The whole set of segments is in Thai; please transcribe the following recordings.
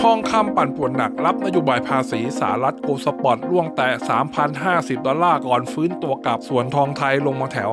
ทองคำปั่นป่วนหนักรับนโยบายภาษีสหรัฐโกลสปอร์ตล่วงแต่ 3,050 ดอลลาร์ก่อนฟื้นตัวกลับ ส่วนทองไทยลงมาแถว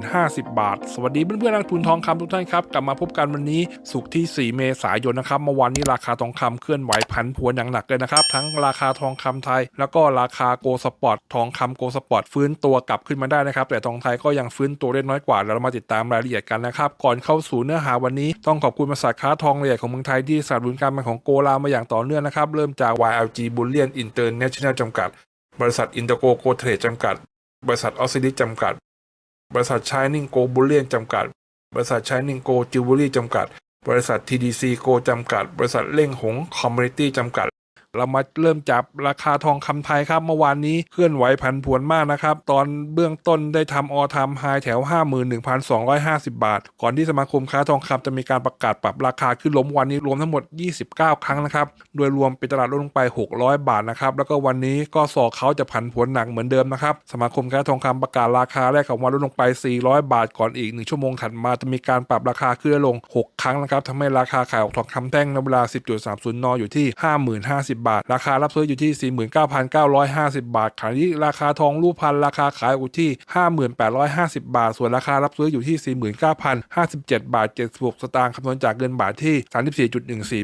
50,050 บาท สวัสดีเพื่อนๆนักทุนทองคำทุกท่านครับ กลับมาพบกันวันนี้สุกที่ 4 เมษายนนะครับเมื่อวานนี้ราคาทองคำเคลื่อนไหวผันผวนอย่างหนักเลยนะครับ ทั้งราคาทองคำไทย แล้วก็ราคาโกลสปอร์ตทองคำโกลสปอร์ตฟื้นตัวกลับขึ้นมาได้นะครับแต่ทองไทยก็ยังฟื้นตัวได้น้อยกว่าเรามาติดตามรายละเอียดกันนะครับก่อนเข้าสู่เนื้อหาวันนี้ต้องขอบคุณบริษัทค้าทองละเอียดของเมืองไทยที่สนับสนุนการมาของโกลามาอย่างต่อเนื่องนะครับ เริ่มจาก YLG Bullion International จำกัด บริษัท Intergo Go Trade จำกัด บริษัท o x i d i จำกัด บริษัท Shining Go Bullion จำกัด บริษัท Shining Go Jewelry จำกัด บริษัท TDC Go จำกัด บริษัทเล่งหง Community จำกัด เรามาเริ่มจับราคาทองคำไทยครับ เมื่อวานนี้เคลื่อนไหวผันผวนมากนะครับ ตอนเบื้องต้นได้ทำออทามไฮแถว 51,250 บาท ก่อนที่สมาคมค้าทองคำจะมีการประกาศปรับราคาขึ้นล้มวันนี้รวมทั้งหมด 29 ครั้งนะครับ โดยรวมปิดตลาดลดลงไป 600 บาทนะครับ แล้วก็วันนี้ก็สอกเขาจะผันผวนหนักเหมือนเดิมนะครับ สมาคมค้าทองคำประกาศราคาแรกของวันลดลงไป 400 บาท ก่อนอีก 1 ชั่วโมงถัดมาจะมีการปรับราคาขึ้นและลง 6 ครั้งนะครับทำให้ราคาขายออกทองคำแท่งในเวลา 10.30 น อยู่ที่ 50,050บาท ราคารับซื้ออยู่ที่ 49,950 บาท ขณะที่ราคาทองรูปพันราคาขายอยู่ที่ 5850 บาท ส่วนราคารับซื้ออยู่ที่ 49,057 บาท 76 สตางค์คำนวณจากเงินบาทที่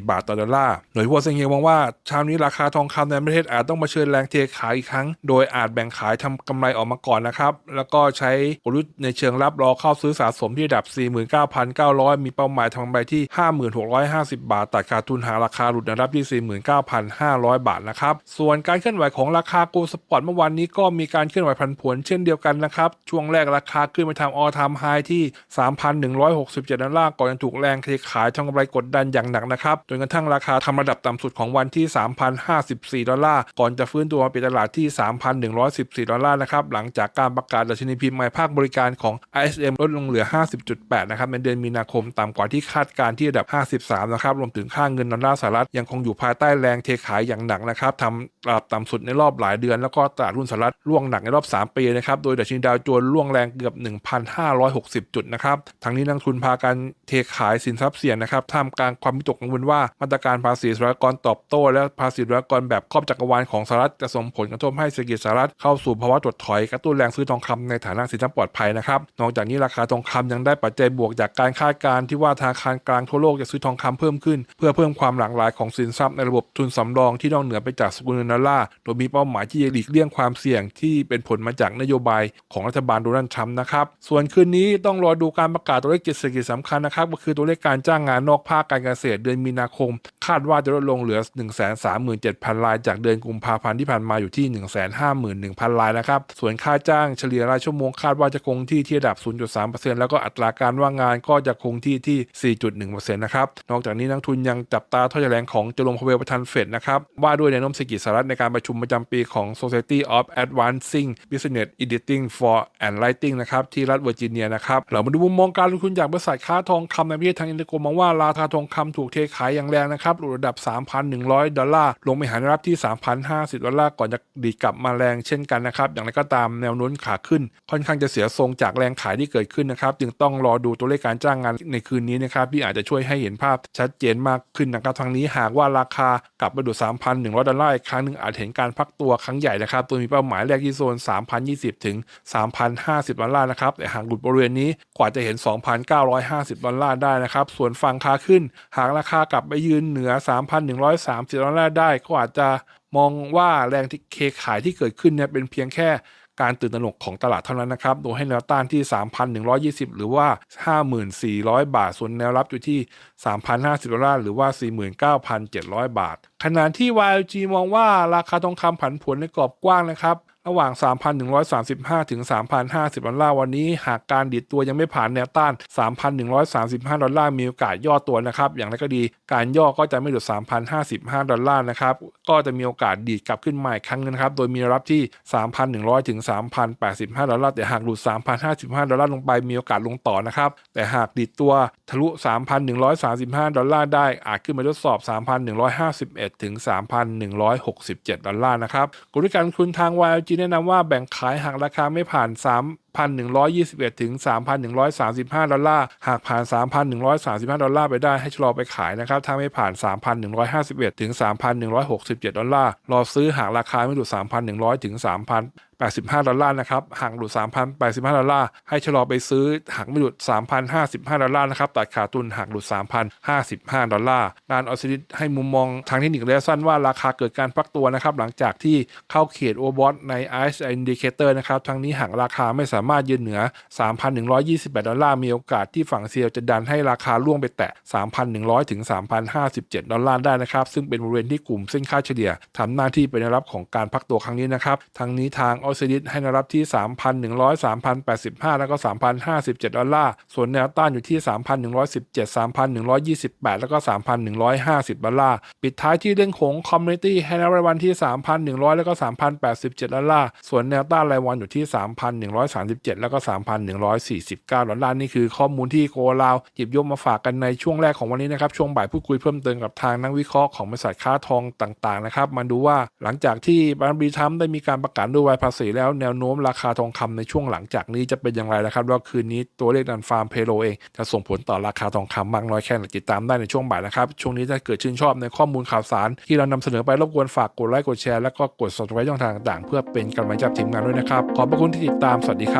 34.14 บาทต่อดอลลาร์โดยหัวเซงเฮงมองว่าเช้านี้ราคาทองคำในประเทศอาจต้องมาเชิญแรงเทขายอีกครั้ง โดยอาจแบ่งขายทำกำไรออกมาก่อนนะครับ แล้วก็ใช้กลยุทธ์ในเชิงรับรอเข้าซื้อสะสมที่ระดับ 49,900 มีเป้าหมายทำกำไรที่ 5650 บาท ตัดขาดทุนหาราคาหลุดแนวรับที่ 49,500บาทนะครับ ส่วนการเคลื่อนไหวของราคาโกลสปอร์ตเมื่อวานนี้ก็มีการเคลื่อนไหวผันผวนเช่นเดียวกันนะครับ ช่วงแรกราคาขึ้นไปทำออทามไฮที่ 3,167 ดอลลาร์ก่อนจะถูกแรงเทขายทำกำไรกดดันอย่างหนักนะครับ จนกระทั่งราคาทำระดับต่ำสุดของวันที่ 3,054 ดอลลาร์ก่อนจะฟื้นตัวมาปิดตลาดที่ 3,114 ดอลลาร์นะครับ หลังจากการประกาศดัชนีพิมพ์ในภาคบริการของ ISM ลดลงเหลือ 50.8 นะครับในเดือนมีนาคมต่ำกว่าที่คาดการณ์ที่ระดับ 53 นะครับ รวมถึงค่าเงินดอลลาร์สหรัฐยังคงอยู่ภายใต้แรงเทขายอย่างหนักนะครับทำระดับต่ำสุดในรอบหลายเดือน แล้วก็ตลาดหุ้นสหรัฐร่วงหนักในรอบ 3 ปีนะครับ โดยดัชนีดาวโจนส์ร่วงแรงเกือบ 1,560 จุดนะครับ ทั้งนี้นักทุนพากันเทขายสินทรัพย์เสี่ยงนะครับท่ามกลางความวิตกกังวลว่ามาตรการภาษีสุรากรตอบโต้ และภาษีสุรากรแบบครอบจักรวาลของสหรัฐจะส่งผลกระทบให้เศรษฐกิจสหรัฐเข้าสู่ภาวะถดถอยกระตุ้นแรงซื้อทองคำในฐานะสินทรัพย์ปลอดภัยนะครับนอกจากนี้ราคาทองคำยังได้ปัจจัยบวกจากการคาดการณ์ที่ว่าธนาคารกลางทั่วโลกจะซื้อทองคำเพิ่มขึ้น เพื่อเพิ่มความหลากหลายของสินทรัพย์ในระบบทุนสำรองที่นอกเหนือไปจากสกุลเงินดอลลาร์โดยมีเป้าหมายที่จะหลีกเลี่ยงความเสี่ยงที่เป็นผลมาจากนโยบายของรัฐบาลโดนัลด์ทรัมป์นะครับ ส่วนคืนนี้ต้องรอดูการประกาศตัวเลขเศรษฐกิจสำคัญนะครับ ก็คือตัวเลขการจ้างงานนอกภาคการเกษตรเดือนมีนาคม คาดว่าจะลดลงเหลือ 137,000 ราย จากเดือนกุมภาพันธ์ที่ผ่านมาอยู่ที่ 151,000 รายนะครับ ส่วนค่าจ้างเฉลี่ยรายชั่วโมงคาดว่าจะคงที่ที่ระดับ 0.3%แล้วก็อัตราการว่างงานก็จะคงที่ที่ 4.1%นะครับ นอกจากนี้นักทุนยังจับตาถ้อยแถลงของเจอร์มพาเวลประธานเฟดนะครับว่าด้วยแนวโน้มเศรษฐกิจสหรัฐในการประชุมประจำปีของ Society of Advancing Business Editing for and Writing นะครับที่รัฐเวอร์จิเนียนะครับเรามาดูมุมมองการลงทุนจากบริษัทค้าทองคำในประเทศทางอินเตอร์โกมองว่าราคาทองคำถูกเทขายอย่างแรงนะครับหลุดระดับ 3,100 ดอลลาร์ลงไปหาแนรับที่ 3,050 ดอลลาร์ก่อนจะดีกลับมาแรงเช่นกันนะครับอย่างไรก็ตามแนวโน้มขาขึ้น ค่อนข้างจะเสียทรงจากแรงขายที่เกิดขึ้นนะครับจึงต้องรอดูตัวเลขการจ้างงานในคืนนี้นะครับที่อาจจะช่วยให้เห็นภาพชัดเจนมากขึ้นนะครับทางนี้หากว่าราคากลับไปดู3,100 ดอลลาร์อีกครั้งหนึ่งอาจเห็นการพักตัวครั้งใหญ่นะครับตัวมีเป้าหมายแรกที่โซน 3,020 ถึง 3,050 ดอลลาร์นะครับ แต่หากหลุดบริเวณนี้กว่าจะเห็น 2,950 ดอลลาร์ได้นะครับ ส่วนฝั่งขาขึ้น หากราคากลับไปยืนเหนือ 3,130 ดอลลาร์ได้ก็อาจจะมองว่าแรงที่เคขายที่เกิดขึ้นเนี่ยเป็นเพียงแค่การตื่นตระหนกของตลาดเท่านั้นนะครับ โดยให้แนวต้านที่ 3,120 หรือว่า 5,400 บาท ส่วนแนวรับอยู่ที่ 3,050ดอลลาร์หรือว่า 49,700 บาท ขณะที่ YLG มองว่าราคาทองคำผันผวนในกรอบกว้างนะครับ ระหว่าง 3,135 ถึง 3,050 ดอลลาร์วันนี้ หากการดิดตัวยังไม่ผ่านแนวต้าน 3,135 ดอลลาร์มีโอกาสย่อตัวนะครับ อย่างไรก็ดี การย่อก็จะไม่หลุด 3,055 ดอลลาร์นะครับ ก็จะมีโอกาสดีดกลับขึ้นมาอีกครั้งนึงครับ โดยมีรับที่ 3,100 ถึง 3,085 ดอลลาร์ แต่หากหลุด 3,055 ดอลลาร์ลงไปมีโอกาสลงต่อนะครับ แต่หากดิดตัวทะลุ 3,135 ดอลลาร์ได้ อาจขึ้นมาทดสอบ 3,151 ถึง 3,167 ดอลลาร์นะครับกลยุทธ์การลงทุนทาง YLG แนะนำว่าแบ่งขายหากราคาไม่ผ่าน3,121 ถึง 3,135 ดอลลาร์ หากผ่าน 3,135 ดอลลาร์ไปได้ให้ชะลอไปขายนะครับ ถ้าไม่ผ่าน 3,151 ถึง 3,167 ดอลลาร์ รอซื้อหากราคาไม่หลุด 3,100 ถึง 3,000 85 ดอลลาร์นะครับหากหลุด 3,085 ดอลลาร์ ให้ชะลอไปซื้อ หากไม่หลุด 3,055 ดอลลาร์นะครับ ตัดขาดทุนหากหลุด 3,055 ดอลลาร์ด้านออสซิลิตให้มุมมองทางเทคนิคระยะสั้นว่าราคาเกิดการพักตัวนะครับ หลังจากที่เข้าเขตโอเวอร์บอทใน ICE Indicator นะครับ ทั้งนี้หากราคาไม่สาามารถยืนเหนือ 3,128 ดอลลาร์มีโอกาสที่ฝั่งเซียลจะดันให้ราคาล่วงไปแตะ 3,100 ถึง 3,057 ดอลลาร์ได้นะครับ ซึ่งเป็นบริเวณที่กลุ่มเส้นค่าเฉลี่ยทำหน้าที่เป็นรับของการพักตัวครั้งนี้นะครับ ทั้งนี้ทางออสซิลิตให้นรับที่ 3,100 3,085 แล้วก็ 3,057 ดอลลาร์ ส่วนแนวต้านอยู่ที่ 3,117 3,128 แล้วก็ 3,150 ดอลลาร์ ปิดท้ายที่เรื่องของคอมมูนิตี้ให้แนวรายวันที่ 3,100 แล้วก็ 3,087 ดอลลาร์ ส่วนแนวต้านรายวันอยู่ที่3,137 แล้วก็ 3,149 ดอลลาร์นี่คือข้อมูลที่โกลาว หยิบยกมาฝากกันในช่วงแรกของวันนี้นะครับ ช่วงบ่ายพูดคุยเพิ่มเติมกับทางนักวิเคราะห์ของบริษัทค้าทองต่างๆนะครับมาดูว่าหลังจากที่บางบีทัมได้มีการประกาศนโยบายภาษีแล้วแนวโน้มราคาทองคำในช่วงหลังจากนี้จะเป็นอย่างไรนะครับแล้วคืนนี้ตัวเลขดันฟาร์มเพโลเองจะส่งผลต่อราคาทองคำมากน้อยแค่ไหนติดตามได้ในช่วงบ่ายนะครับช่วงนี้ถ้าเกิดชื่นชอบในข้อมูลข่าวสาร ที่เรานำเสนอไปรบกวนฝากกดไลค์กดแชร์แล้วก็กด subscribe ช่องทางต่างๆ เพื่อเป็นกำลังใจทีมงานด้วยนะครับขอบพระคุณที่ติดตามสวัสดีครับ